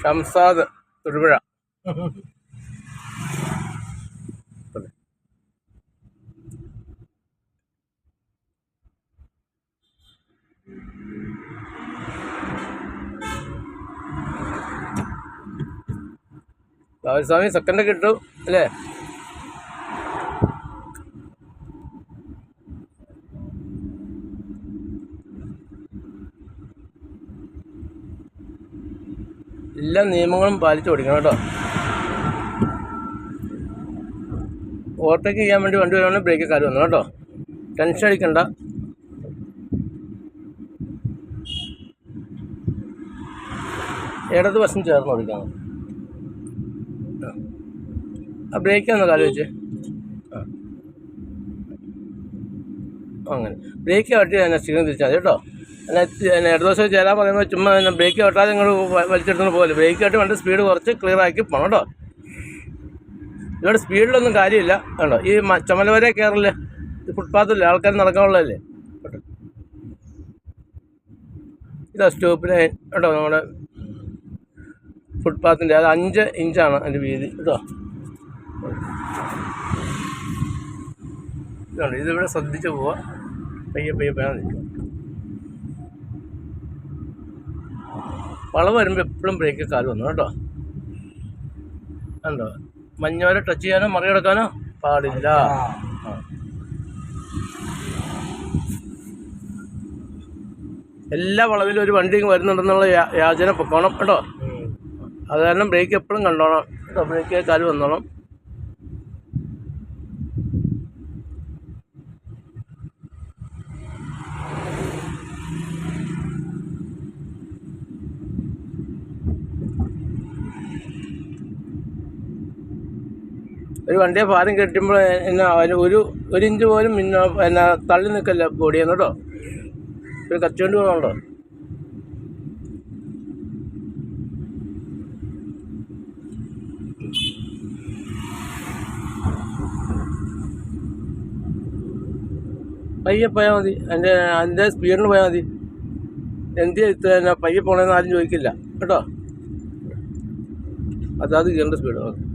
ഷംസാദ് തൊടുപുഴ. സ്വാമി second കിട്ടും അല്ലേ? എല്ലാ നിയമങ്ങളും പാലിച്ച് ഓടിക്കണം കേട്ടോ. ഓവർടേക്ക് ചെയ്യാൻ വേണ്ടി വണ്ടി വരുവാണെങ്കിൽ ബ്രേക്ക് കാര്യം വന്നു കേട്ടോ. ടെൻഷൻ അടിക്കണ്ട. ഇടത് വശം ചേർന്ന് ഓടിക്കണം. ആ ബ്രേക്ക് ഒന്ന് കാലം വെച്ച്. അങ്ങനെ. ബ്രേക്ക് കാട്ടി തന്നെ സ്റ്റിയറിംഗ് തിരിച്ചാൽ മതി കേട്ടോ. പിന്നെ ഇടതുവശം ചേരാൻ പറയുമ്പോൾ ചുമ്മാ ബ്രേക്ക് കാട്ടാതെ നിങ്ങൾ വലിച്ചെടുത്തു പോലെ ബ്രേക്ക് കാട്ടി വണ്ടി സ്പീഡ് കുറച്ച് ക്ലിയർ ആക്കി പോകണം കേട്ടോ. ഇവിടെ സ്പീഡിലൊന്നും കാര്യമില്ല. കണ്ടോ? ഈ ചുമല വരെ കയറില്ല ഫുട്പാത്തില്ല ആൾക്കാർ നടക്കാനുള്ളതല്ലേ? കേട്ടോ ഇതാ സ്റ്റോപ്പിന് കേട്ടോ നമ്മുടെ ഫുട്പാത്തിന്റെ അത് അഞ്ച് ഇഞ്ചാണ് അതിന്റെ വീതി. കേട്ടോ ഇതിവിടെ ശ്രദ്ധിച്ച് പോവാ. പയ്യെ പയ്യെ പയ്യെ നിൽക്കും. വളവ് വരുമ്പോൾ എപ്പോഴും ബ്രേക്ക് കാൽ വന്നു കേട്ടോ. കണ്ടോ? മഞ്ഞോരെ ടച്ച് ചെയ്യാനോ മറികടക്കാനോ പാടില്ല. എല്ലാ വളവിലും ഒരു വണ്ടി വരുന്നുണ്ടെന്നുള്ള യാചന പൊക്കോണം കേട്ടോ. അത് കാരണം ബ്രേക്ക് എപ്പോഴും കണ്ടോണം. കേട്ടോ ബ്രേക്ക് കാൽ വന്നോണം. ഒരു വണ്ടിയെ ഭാരം കെട്ടുമ്പോൾ എന്നാ അതിന് ഒരു ഒരു ഇഞ്ച് പോലും പിന്നെ എന്നാ തള്ളി നിൽക്കല്ല ബോഡിയെന്ന് കേട്ടോ. ഒരു കച്ചുകൊണ്ട് പോകണല്ലോ പയ്യെ പോയാൽ മതി. എന്റെ അതിന്റെ സ്പീഡിന് പോയാൽ മതി. എന്ത് പയ്യെ പോകണമെന്ന് ആരും ചോദിക്കില്ല. കേട്ടോ? അതാത് ഗിയറിന്റെ സ്പീഡ് ഓക്കെ.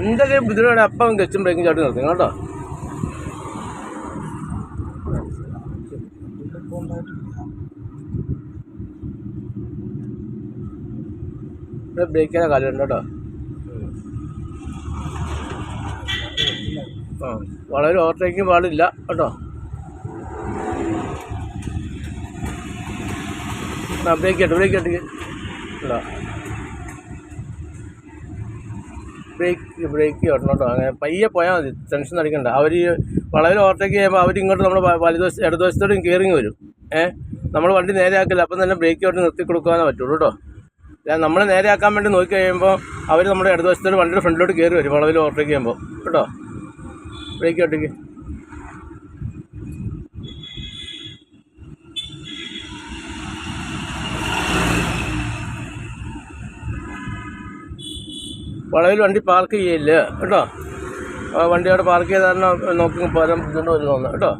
എന്തൊക്കെ ബുദ്ധിമുട്ടാണ് അപ്പം ഗച്ചും ബ്രേക്കും ചാട്ടി നിർത്തും കേട്ടോ ഇവിടെ ബ്രേക്കിനെ കാലുണ്ട് കേട്ടോ. ആ വളരെ ഓവർടേക്കിങ് പാടില്ല കേട്ടോ. ആ ബ്രേക്ക് കേട്ടോ ബ്രേക്ക് കേട്ടോ കേട്ടോ ബ്രേക്ക് ബ്രേക്ക് ചെയ്യണം കേട്ടോ അങ്ങനെ പയ്യെ പോയാൽ മതി. ടെൻഷൻ അടിക്കണ്ട. അവർ വളരെ ഓവർടേക്ക് ചെയ്യുമ്പോൾ അവർ ഇങ്ങോട്ട് നമ്മൾ വലതുവശം ഇടതുവശത്തോടും കയറിങ് വരും. ഏഹ് നമ്മൾ വണ്ടി നേരെയാക്കില്ല അപ്പം തന്നെ ബ്രേക്ക് ഔട്ട് നിർത്തി കൊടുക്കാനേ പറ്റുള്ളൂ കേട്ടോ. നമ്മൾ നേരെയാക്കാൻ വേണ്ടി നോക്കി കഴിയുമ്പോൾ അവർ നമ്മുടെ ഇടതുവശത്തോട് വണ്ടിയുടെ ഫ്രണ്ടിലോട്ട് കയറി വരും. വളവിൽ ഓവർടേക്ക് ചെയ്യുമ്പോൾ കേട്ടോ? ബ്രേക്ക് ഔട്ടേക്ക് വളവിൽ വണ്ടി പാർക്ക് ചെയ്യില്ല കേട്ടോ? ആ വണ്ടി അവിടെ പാർക്ക് ചെയ്താൽ നോക്കി പോരാൻ ബുദ്ധിമുട്ട് വരുന്നു തോന്നുന്നു കേട്ടോ?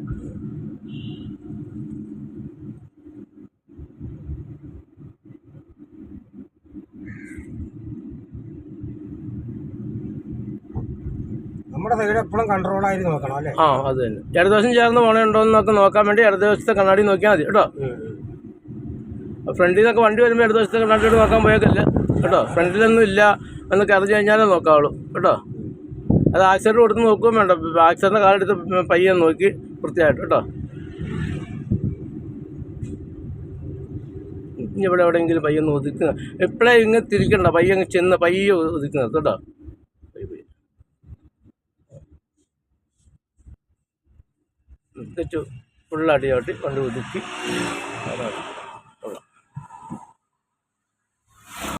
നമ്മുടെ സൈഡ് എപ്പോഴും കൺട്രോൾ ആയിട്ട് നോക്കണം അല്ലേ? ആ അത് തന്നെ. ദിവസം ചേർന്ന് പോണുണ്ടോ എന്നൊക്കെ നോക്കാൻ വേണ്ടി ഇടതുവശത്തെ കണ്ണാടി നോക്കിയാൽ മതി കേട്ടോ? ഫ്രണ്ടിൽ നിന്നൊക്കെ വണ്ടി വരുമ്പോൾ ഇടതുവശത്തെ കണ്ണാടിയോട് നോക്കാൻ പോയേക്കല്ല കേട്ടോ? ഫ്രണ്ടിലൊന്നും ഇല്ല. എന്നൊക്കെ അറിഞ്ഞു കഴിഞ്ഞാലേ നോക്കാവുള്ളൂ. കേട്ടോ? അത് ആക്സിഡന്റ് കൊടുത്ത് നോക്കുകയും വേണ്ട. ആക്സിഡന്റെ കാലെടുത്ത് പയ്യെ നോക്കി വൃത്തിയായിട്ട് കേട്ടോ? ഇവിടെ എവിടെയെങ്കിലും പയ്യെ ഒന്ന് ഒതുക്കുക. എപ്പോഴേ ഇങ്ങനെ തിരിക്കണ്ട. പയ്യെ ചെന്ന് പയ്യെ ഒതുക്കുന്നത് കേട്ടോ? തെറ്റു ഫുള്ളടിയോട്ടി കൊണ്ട് ഒതുക്കി. അതാണ്.